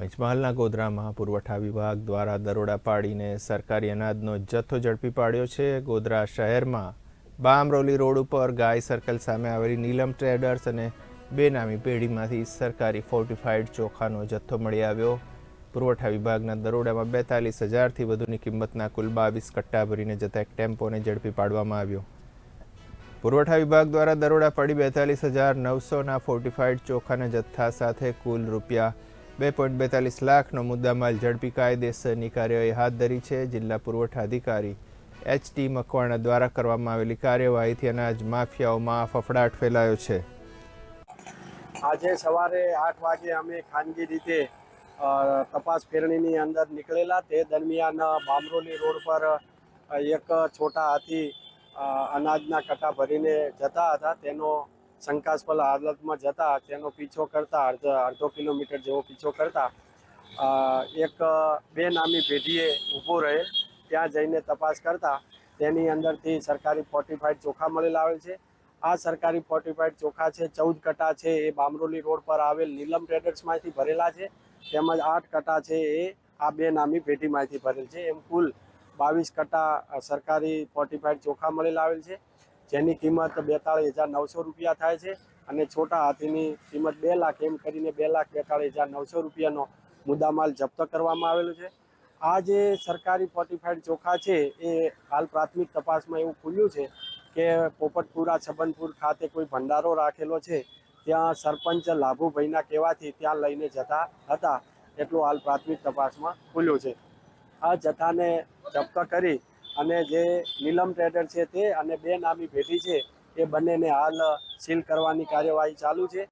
પંચમહાલના ગોધરામાં પુરવઠા વિભાગ દ્વારા દરોડા પાડીને સરકારી અનાજનો જથ્થો ઝડપી પાડ્યો છે. ગોધરા શહેરમાં બામરોલી રોડ ઉપર ગાય સર્કલ સામે આવેલી નીલમ ટ્રેડર્સ અને બેનામી પેઢીમાંથી સરકારી ફોર્ટિફાઈડ ચોખાનો જથ્થો મળી આવ્યો. પુરવઠા વિભાગના દરોડામાં બેતાલીસ હજારથી વધુની કિંમતના કુલ બાવીસ કટ્ટા ભરીને જતા એક ટેમ્પોને ઝડપી પાડવામાં આવ્યો. પુરવઠા વિભાગ દ્વારા દરોડા પાડી બેતાલીસ હજાર નવસોના ફોર્ટિફાઈડ ચોખાના જથ્થા સાથે કુલ રૂપિયા બે પોઈન્ટ બેતાલીસ લાખનો મુદ્દામાલ ઝડપી કાયદેસરની કાર્યવાહી હાથ ધરી છે. જિલ્લા પુરવઠા અધિકારી એચ ટી મકવાણા દ્વારા કરવામાં આવેલી કાર્યવાહીથી અનાજ માફિયાઓમાં ફફડાટ ફેલાયો છે. આજે સવારે આઠ વાગે અમે ખાનગી રીતે તપાસ ફેરણીની અંદર નીકળેલા. તે દરમિયાન બામરોલી રોડ પર એક છોટા હાથી અનાજના કટા ભરીને જતા હતા. તેનો શંકાસ્પદ હાલતમાં જતા, તેનો પીછો કરતા અડધો અડધો કિલોમીટર જેવો પીછો કરતા એક બે નામી પેઢીએ ઊભો રહે ત્યાં જઈને તપાસ કરતા, તેની અંદરથી સરકારી ફોર્ટિફાઈડ ચોખા મળેલા આવેલ છે. આ સરકારી ફોર્ટિફાઈડ ચોખા છે, ચૌદ કટા છે, એ બામરોલી રોડ પર આવેલ નીલમ ટ્રેડર્સમાંથી ભરેલા છે. તેમજ આઠ કટા છે, એ આ બે નામી પેઢીમાંથી ભરેલ છે. એમ કુલ બાવીસ કટા સરકારી ફોર્ટિફાઈડ ચોખા મળેલા આવેલ છે. જેની કિંમત બેતાળીસ હજાર નવસો રૂપિયા થાય છે અને છોટા હાથીની કિંમત બે લાખ એમ કરીને બે લાખ બેતાળીસ હજાર નવસો રૂપિયાનો મુદ્દામાલ જપ્ત કરવામાં આવેલો છે. આ જે સરકારી ફોર્ટિફાઈડ ચોખા છે, એ હાલ પ્રાથમિક તપાસમાં એવું ખુલ્યું છે કે પોપટપુરા, છબનપુર ખાતે કોઈ ભંડારો રાખેલો છે, ત્યાં સરપંચ લાભુભાઈના કહેવાથી ત્યાં લઈને જતા હતા, એટલું હાલ પ્રાથમિક તપાસમાં ખુલ્યું છે. આ જથ્થાને જપ્ત કરી અને જે નીલમ ટ્રેડર છે તે અને બે નામી પેઢી છે, એ બંનેને હાલ સીલ કરવાની કાર્યવાહી ચાલુ છે.